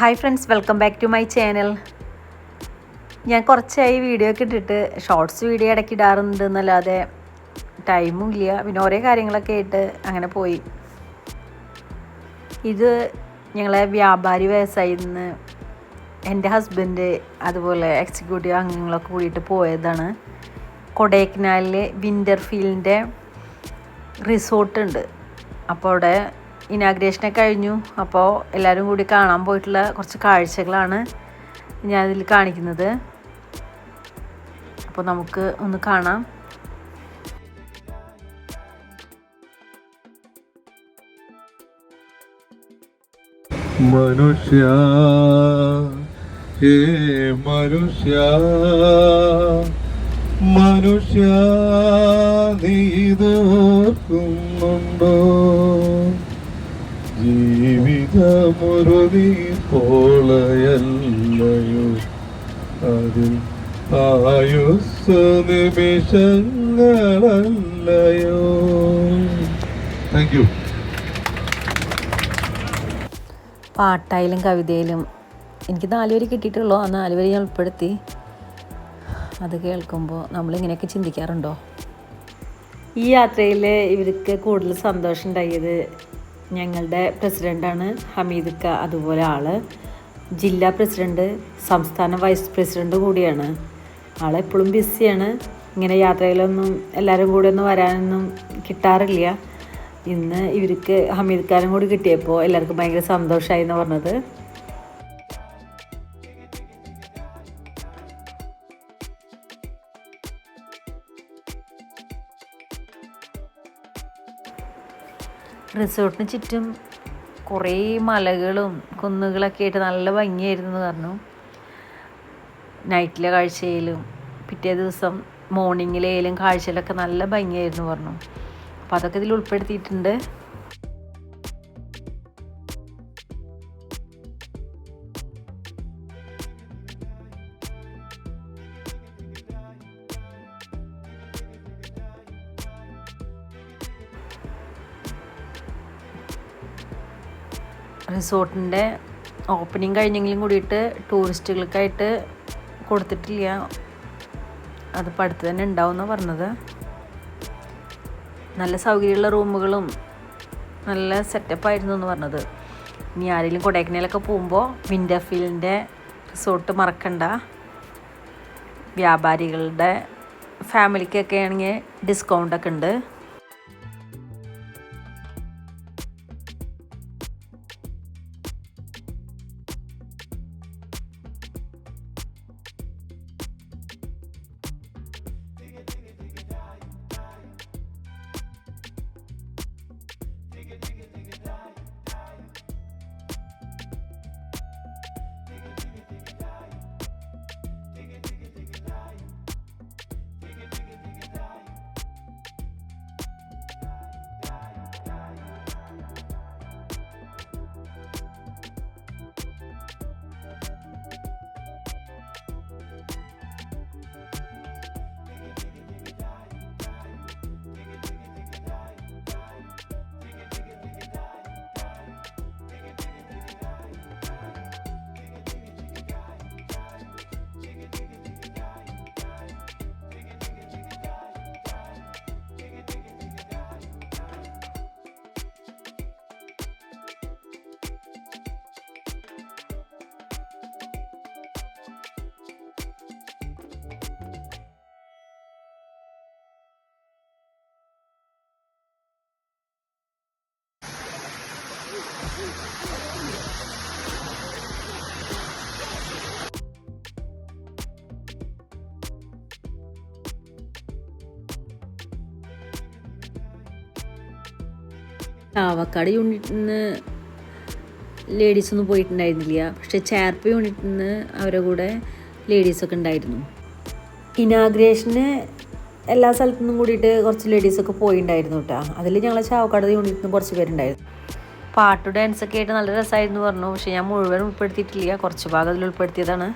Hi friends welcome back to my channel ഞാൻ കുറച്ചായി video ഒക്കെ ഇട്ടിട്ട് ഷോർട്സ് വീഡിയോ ഇടയ്ക്ക് ഇടാറുണ്ട് എന്നല്ലാതെ ടൈമും ഇല്ല. പിന്നെ ഓരോ കാര്യങ്ങളൊക്കെ ആയിട്ട് അങ്ങനെ പോയി. ഇത് ഞങ്ങളെ വ്യാപാരി വ്യവസായി നിന്ന് എന്റെ ഹസ്ബൻഡ് അതുപോലെ എക്സിക്യൂട്ടീവ് അംഗങ്ങളൊക്കെ കൂടിയിട്ട് പോയതാണ്. കൊടൈക്കനാലിൽ വിന്റർഫീൽഡിന്റെ റിസോർട്ടുണ്ട് അപ്പോൾ അവിടെ ഇനാഗ്രേഷനൊക്കെ കഴിഞ്ഞു. അപ്പോൾ എല്ലാവരും കൂടി കാണാൻ പോയിട്ടുള്ള കുറച്ച് കാഴ്ചകളാണ് ഞാനിതിൽ കാണിക്കുന്നത്. അപ്പോൾ നമുക്ക് ഒന്ന് കാണാം. മനുഷ്യ മനുഷ്യ മനുഷ്യ നീതോർക്കുന്നുണ്ടോ ജീവിതമൊരു നീ പോളയല്ലയോ അതിൽ ആയുസ് നിമിഷങ്ങളല്ലയോ? താങ്ക് യു പാട്ടായാലും കവിതയിലും എനിക്ക് നാല് വരി കിട്ടിയിട്ടുള്ളൂ. ആ നാല് വരി ഞാൻ ഉൾപ്പെടുത്തി. അത് കേൾക്കുമ്പോൾ നമ്മളിങ്ങനെയൊക്കെ ചിന്തിക്കാറുണ്ടോ? ഈ യാത്രയിൽ ഇവർക്ക് കൂടുതൽ സന്തോഷം ഉണ്ടായത് ഞങ്ങളുടെ പ്രസിഡന്റാണ് ഹമീദ്ക്ക അതുപോലെ ആൾ. ജില്ലാ പ്രസിഡന്റ് സംസ്ഥാന വൈസ് പ്രസിഡന്റ് കൂടിയാണ്. ആളെപ്പോഴും ബിസിയാണ്. ഇങ്ങനെ യാത്രയിലൊന്നും എല്ലാവരും കൂടെ ഒന്നും വരാനൊന്നും കിട്ടാറില്ല. ഇന്ന് ഇവർക്ക് ഹമീദ് ഖാനും കൂടി കിട്ടിയപ്പോൾ എല്ലാവർക്കും ഭയങ്കര സന്തോഷമായി എന്ന് പറഞ്ഞത്. റിസോർട്ടിന് ചുറ്റും കുറേ മലകളും കുന്നുകളൊക്കെ ആയിട്ട് നല്ല ഭംഗിയായിരുന്നു എന്ന് പറഞ്ഞു. നൈറ്റിലെ കാഴ്ചയിലും പിറ്റേ ദിവസം മോർണിംഗിലേലും കാഴ്ചയിലൊക്കെ നല്ല ഭംഗിയായിരുന്നു പറഞ്ഞു. അപ്പോൾ അതൊക്കെ ഇതിൽ ഉൾപ്പെടുത്തിയിട്ടുണ്ട്. റിസോർട്ടിന്റെ ഓപ്പണിങ് കഴിഞ്ഞെങ്കിലും കൂടിയിട്ട് ടൂറിസ്റ്റുകൾക്കായിട്ട് കൊടുത്തിട്ടില്ല. അതിപ്പോൾ അടുത്ത് തന്നെ ഉണ്ടാവുമെന്നാണ് പറഞ്ഞത്. നല്ല സൗകര്യമുള്ള റൂമുകളും നല്ല സെറ്റപ്പായിരുന്നു എന്ന് പറഞ്ഞത്. ഇനി ആരെങ്കിലും കൊടൈക്കനാലൊക്കെ പോകുമ്പോൾ വിന്റർഫീൽഡിന്റെ റിസോർട്ട് മറക്കണ്ട. വ്യാപാരികളുടെ ഫാമിലിക്കൊക്കെ ആണെങ്കിൽ ഡിസ്കൗണ്ടൊക്കെ ഉണ്ട്. ചാവക്കാട് യൂണിറ്റിൽ നിന്ന് ലേഡീസ് ഒന്നും പോയിട്ടുണ്ടായിരുന്നില്ല. പക്ഷെ ചേർപ്പ് യൂണിറ്റിൽ നിന്ന് അവരുടെ കൂടെ ലേഡീസൊക്കെ ഉണ്ടായിരുന്നു. ഇനാഗ്രേഷന് എല്ലാ സ്ഥലത്തു നിന്നും കൂടിയിട്ട് കുറച്ച് ലേഡീസൊക്കെ പോയിണ്ടായിരുന്നു കേട്ടോ അതിൽ ഞങ്ങളെ ചാവക്കാട് യൂണിറ്റിൽ നിന്ന് കുറച്ച് പേരുണ്ടായിരുന്നു. പാട്ട് ഡാൻസൊക്കെ ആയിട്ട് നല്ല രസമായിരുന്നു പറഞ്ഞു. പക്ഷേ ഞാൻ മുഴുവൻ ഉൾപ്പെടുത്തിയിട്ടില്ല. കുറച്ച് ഭാഗം അതിൽ ഉൾപ്പെടുത്തിയതാണ്.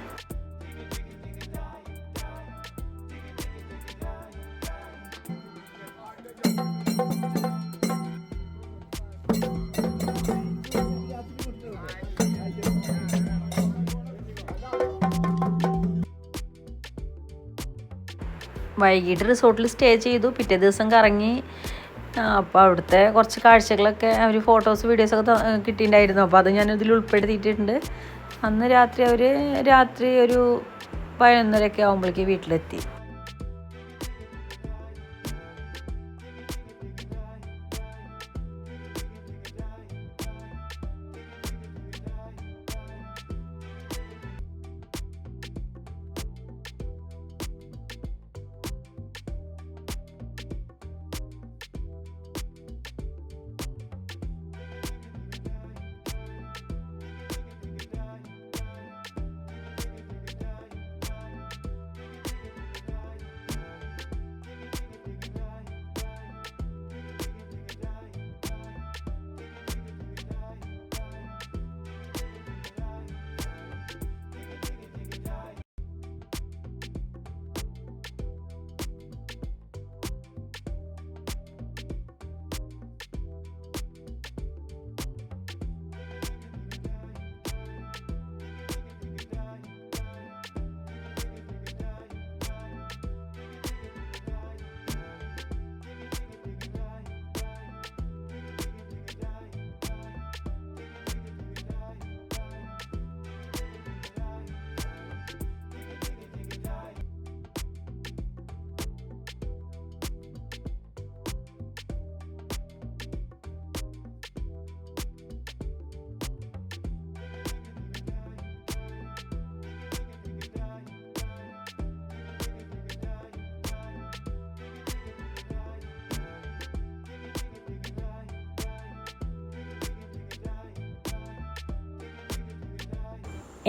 വൈകിട്ട് റിസോർട്ടിൽ സ്റ്റേ ചെയ്തു. പിറ്റേ ദിവസം കറങ്ങി. അപ്പോൾ അവിടുത്തെ കുറച്ച് കാഴ്ചകളൊക്കെ അവർ ഫോട്ടോസ് വീഡിയോസൊക്കെ കിട്ടിയിട്ടുണ്ടായിരുന്നു. അപ്പോൾ അത് ഞാൻ ഇതിൽ ഉൾപ്പെടുത്തിയിട്ടുണ്ട്. അന്ന് രാത്രി അവർ രാത്രി ഒരു പതിനൊന്നരയൊക്കെ ആകുമ്പോഴേക്ക് വീട്ടിലെത്തി.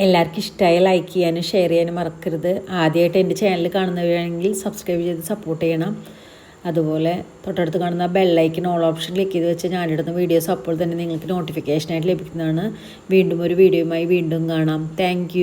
എല്ലാവർക്കും ഇഷ്ടമായ ലൈക്ക് ചെയ്യാനും ഷെയർ ചെയ്യാനും മറക്കരുത്. ആദ്യമായിട്ട് എന്റെ ചാനൽ കാണുന്നവരാണെങ്കിൽ സബ്സ്ക്രൈബ് ചെയ്ത് സപ്പോർട്ട് ചെയ്യണം. അതുപോലെ തൊട്ടടുത്ത് കാണുന്ന ബെല്ലൈക്കൻ ഓൾ ഓപ്ഷൻ ക്ലിക്ക് ചെയ്ത് വെച്ച് ഞാനിടുന്ന വീഡിയോസ് അപ്പോൾ തന്നെ നിങ്ങൾക്ക് നോട്ടിഫിക്കേഷനായിട്ട് ലഭിക്കുന്നതാണ്. വീണ്ടും ഒരു വീഡിയോയുമായി വീണ്ടും കാണാം. താങ്ക്